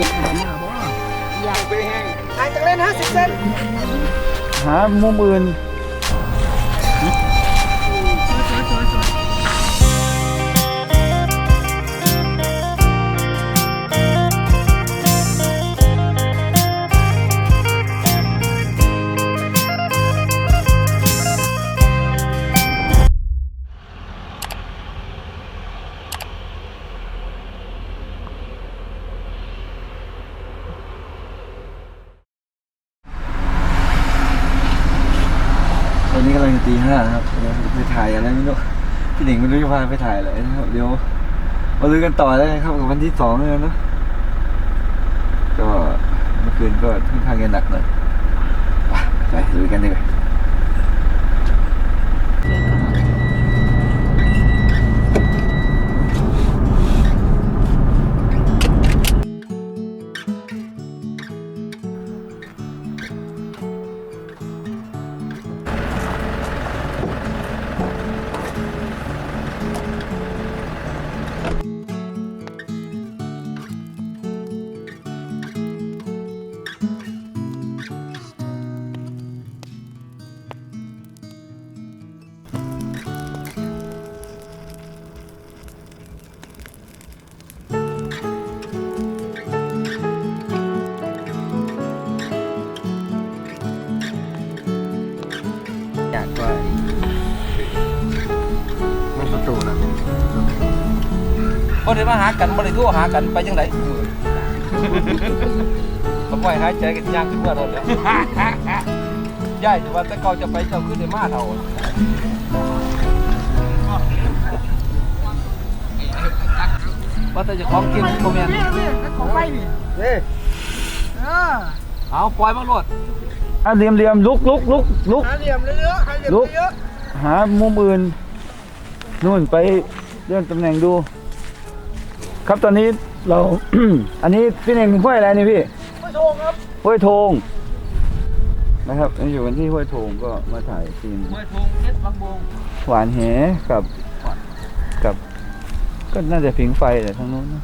ลี่ยนตอนเลยหามาบ่อยากไปแห้งห่างจากเล่น50เซนหามุมอื่น อนนี้กำลังจะตีห้านะครับเดี๋ยวไปถ่ายอะไรไม่รู้พี่หนิงไม่รู้จะพาไปถ่ายอะไรนะครับเดี๋ยวมาลือกันต่อได้ครับกับวันที่สองเลยนะก็เมื่อคืนก็ค่อนข้างจะหนักหน่อยไปไปลุยกันดีกว่า บ่ได้มาหากันบ่ได้โทรหากันไปจังไดผมปล่อยหายใจกันย่างขึ้นเมื่อรถแล้วย่ายแต่ว่าแต่เก่าจะไปเจ้าขึ้นได้มาเท่าว่าแต่เจะของกินบ่แม่นนี่นี่ของไฟนี่เฮ้ยเออเอาปล่อยมาโลดอะเรียมเรียมลุกลุกลุกลุกหาเหลี่ยมเยอะๆหาเหลี่ยมลุกเยอะหามุมอื่นนู่นไปเลื่อนตำแหน่งดู ครับตอนนี้เรา อันนี้พี่เน่งห้วยอะไรนี่พี่ๆไม่โชงครับห้วยโทงนะครับเราอยู่กันที่ห้วยโทงก็มาถ่ายซีนห้วยทงเฮ็ดบางบงหวานแหกับกับ ก็น่าจะผิงไฟแต่ทางนู้นนะ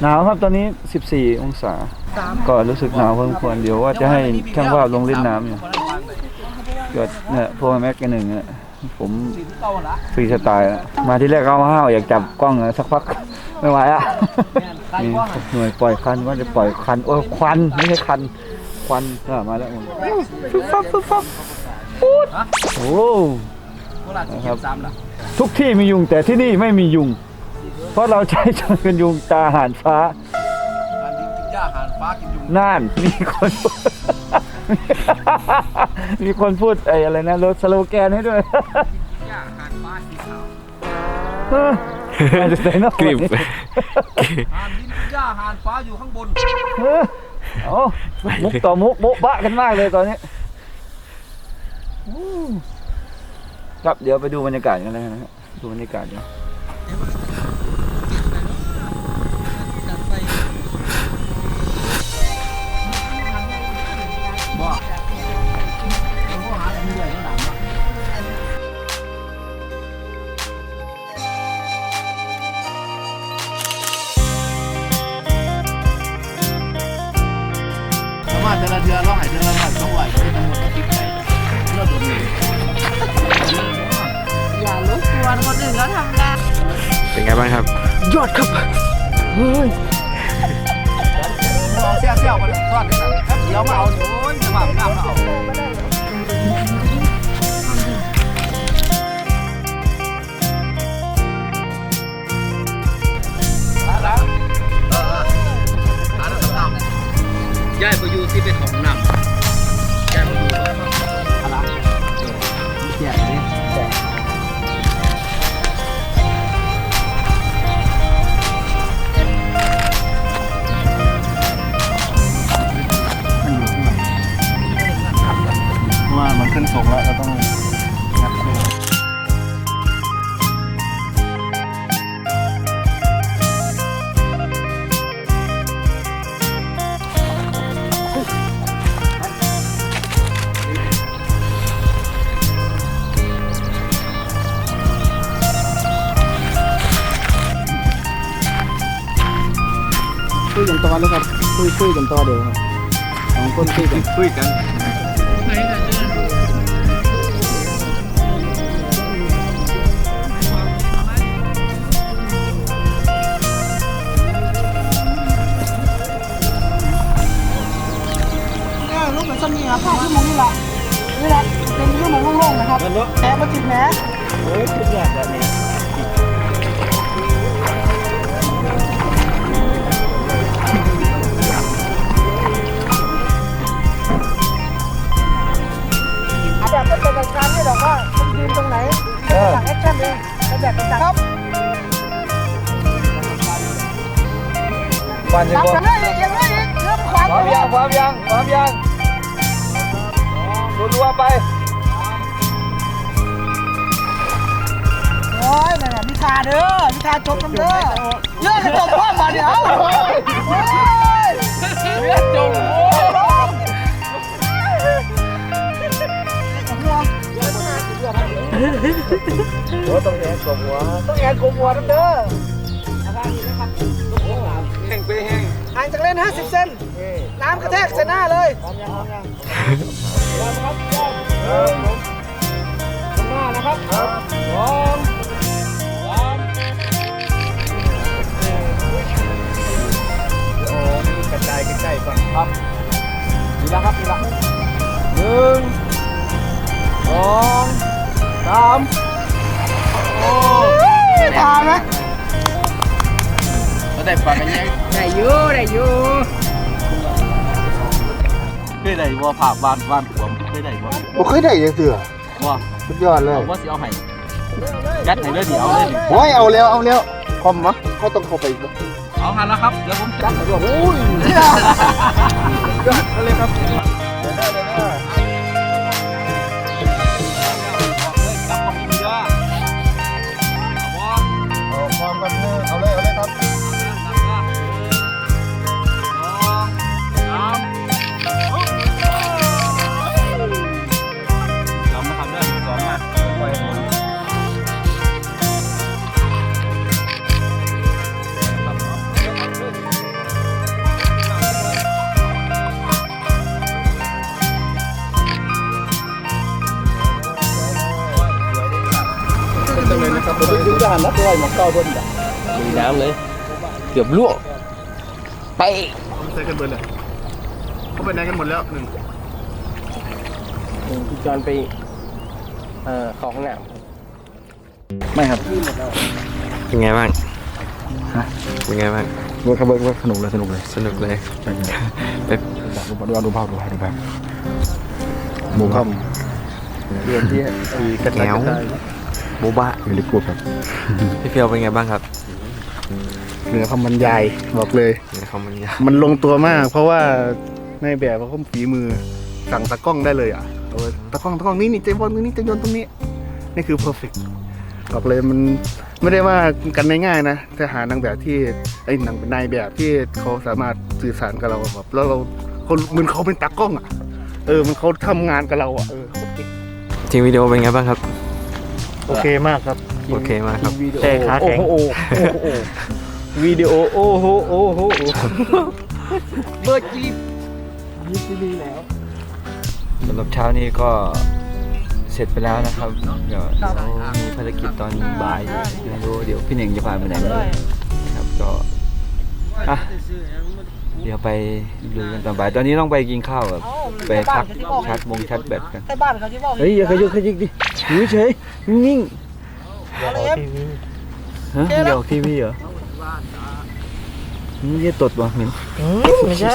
หนาวครับตอนนี้ 14 องศาสามก็รู้สึกหนาวพอสมควรเดี๋ยวว่าจะให้ช่างภาพลงเล่นน้ำอยู่เกิดเนี่ยพวกแม็กกันหนึ่งเนี่ยผมสินเก่าละฟรีสไตล์อะมาที่แรกก็เอาห้าวอยากจับกล้องอะสักพัก ไม่ไหวอะแม่นใครนี่ว่าหน่วยปล่อยควันว่าจะปล่อยควันโอ้ยควันไม่ใช่คันควันอะมาแล้วฟุบฟับฟุบฟับปุ๊ดโอ้โบราณสิบสามล่ะทุกที่มียุงแต่ที่นี่ไม่มียุง เพราะเราใช้จนเป็นยุงตาหานฟ้าการดินกินหญ้าอาหารฟ้ากินยุงน่านมีคนพูดมีคนพูดไอ้อะไรนะรถสโลแกนให้ด้วย หญ้าอาหารฟ้าสีขาวมาจากไหนเนอกกริบอาหารดินกินหญ้าอาหารฟ้าอยู่ข้างบนเออเอามุกต่อมุกโบ๊ะบะกันมากเลยตอนนี้อู้ครับเดี๋ยวไปดูบรรยากาศกันเลยนะฮะดูบรรยากาศกันส เขาทำงานเป็นไงบ้างครับ ยอดครับเฮ้ยเอาเสี้ยวเสี้ยวมาทอดได้สั่งแป๊บเดียวมาเอาโอ้ยสมัครงามแล้วเอามาแล้วเออหาแล้วสำคัญย้ายไปอยู่ที่เป็นของนำ คุยกันต่อเลยครับคุยคุยกันต่อเดี๋ยวครับสองคนคุยกันคุยกันเนี่ยลูกเหมือนสมีครับผ้าที่มงนี่แหละนี่แหละเป็นที่มงโล่งๆนะครับแหมมาติดแหมโอ้ยสุดยอดแบบนี้ แบบไม่เป็นการไม่หรอกว่าคุณยืนตรงไหนจากแอคชั่นเองแล้วแบบประจักครับบ้านยังตับบ่กันเลยยังไงอีกเรื่องขวางพร้อมยังพร้อมยังพร้อมยังรัวๆไปโอ้ยนั่นน่ะนิทาเด้อนิทาจบกันเด้อเยอะจะจบพ่อมาเดี๋ยวโอ้ยอ้ยเลือดจง หัวต้องแหกกบหัวต้องแหกกบหัวนั่นเด้อแห้งไปแห้งห่างจากเล่น 50 เซนน้ำกระแทกใส่หน้าเลยพร้อมยังพร้อมยังพร้อมครับพร้อมหน้านะครับพร้อม ได้บ่ภาพวานวานขวมเคยได้บ่บ่เคยได้จังเสือบ่สุดยอดเลยเอาว่าสิเอาให้ยัดให้เลยดิเอาเลยดิโอ้ยเอาแล้วเอาแล้วคอมมะเขาต้องเข้าไปอีกบ่เอาหันแล้วครับเดี๋ยวผมจัดให้ด้วยโอ้ยเอาเลยครับเดินหน้าเดินหน้าจับ มีน้ำเลย เกือบลวกไปใส่กันเบิดเลยเขาไปไหนกันหมดแล้วหนึ่งพี่จอนไปเอ่อเข้าห้องน้ไม่ครับเป็นไงบ้างเป็นไงบ้างเวิร์คครับเวิร์คเวิร์คสนุกเลยสนุกเลยสนุกเลยใช่ใช่ไปดูดูดูภาพดูภาพดูภาพหมูครับเดือนที่มีกระแถจายว โบบะอยู่ในกลุ่มครับพี่เฟียวเป็นไงบ้างครับเหนือคำบรรยายบอกเลย ในคอมเมนต์ยามันลงตัวมาก เพราะว่าในแบบเขาฝีมือสั่งตากล้องได้เลยอะเอาไว้ตากล้องตากล้องนี่นี่จะวนตรงนี้จะโยนตรงนี้ นี่คือ perfect บอกเลยมันไม่ได้ว่ากันง่ายๆนะจะหานางแบบที่ไอ้นางนายแบบที่เขาสามารถสื่อสารกับเราแบบแล้วเราเขาเหมือนเขาเป็นตากล้องอะเออมันเขาทำงานกับเราอะเออโคตรเก่งทีมวิดีโอเป็นไงบ้างครับ โอเคมากครับโอเคมากครับำแต่ขาแข็งโอ้โหโอ้โหวิดีโอโอ้โหโอ้โหเบอร์จียี่สิบปีแล้วสำหรับเช้านี้ก็เสร็จไปแล้วนะครับ เดี๋ยวมีภารกิจตอนบ่ายอยู่ไม่รู้เดี๋ยวพี่เน่งจะพาไปไหนไม่รู้ครับก็อะ เดี๋ยวไปดูกันตอนบ่าย ตอนนี้ต้องไปกินข้าวกับไปพักชาร์จวงชาร์จแบตกันใต้บ้านเขาที่บอกเฮ้ยอย่าขยุกขยิกดิอยู่เฉยๆนิ่งอะไรเอ็มๆฮะเดี๋ยวออกทีวีเหรอนี่จะตดวะเหม็นไม่ใช่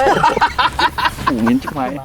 เหม็นชิบหายเ